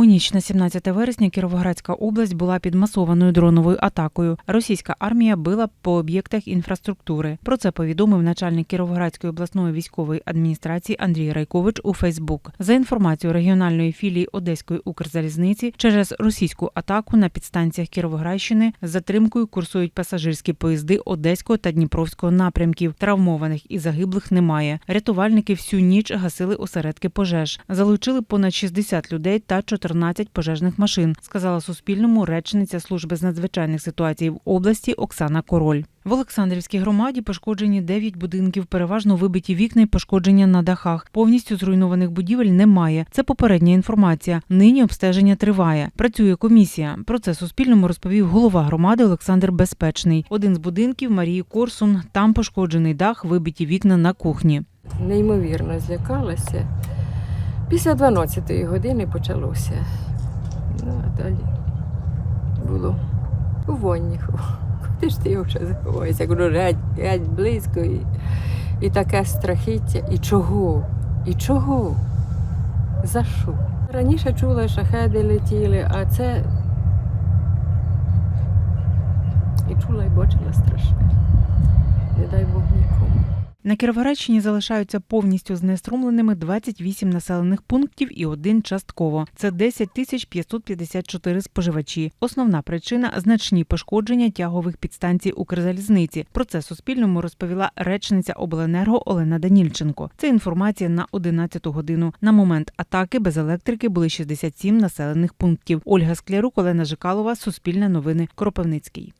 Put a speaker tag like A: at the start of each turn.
A: У ніч на 17 вересня Кіровоградська область була під масованою дроновою атакою. Російська армія била по об'єктах інфраструктури. Про це повідомив начальник Кіровоградської обласної військової адміністрації Андрій Райкович у Фейсбук. За інформацією регіональної філії Одеської Укрзалізниці, через російську атаку на підстанціях Кіровоградщини з затримкою курсують пасажирські поїзди Одеського та Дніпровського напрямків. Травмованих і загиблих немає. Рятувальники всю ніч гасили осередки пожеж. Залучили понад 60 людей та 14 пожежних машин, сказала Суспільному речниця служби з надзвичайних ситуацій в області Оксана Король. В Олександрівській громаді пошкоджені 9 будинків, переважно вибиті вікна і пошкодження на дахах. Повністю зруйнованих будівель немає. Це попередня інформація. Нині обстеження триває. Працює комісія. Про це Суспільному розповів голова громади Олександр Безпечний. Один з будинків Марії Корсун. Там пошкоджений дах, вибиті вікна на кухні.
B: неймовірно злякалася. Після 12-ї години почалося. Ну, а далі було у Вонніху. Куди ж ти його вже заховаєшся? Кажу, геть, геть близько. І, і таке страхіття. І чого? І чого? За що? Раніше чула, шахеди летіли, а це і чула, і бачила страшне. Не дай Бог.
A: На Кіровоградщині залишаються повністю знеструмленими 28 населених пунктів і один частково. Це 10 тисяч 554 споживачі. Основна причина значні пошкодження тягових підстанцій Укрзалізниці. Про це Суспільному розповіла речниця обленерго Олена Данільченко. Це інформація на 11 годину. На момент атаки без електрики були 67 населених пунктів. Ольга Склярук, Олена Жикалова, Суспільне новини, Кропивницький.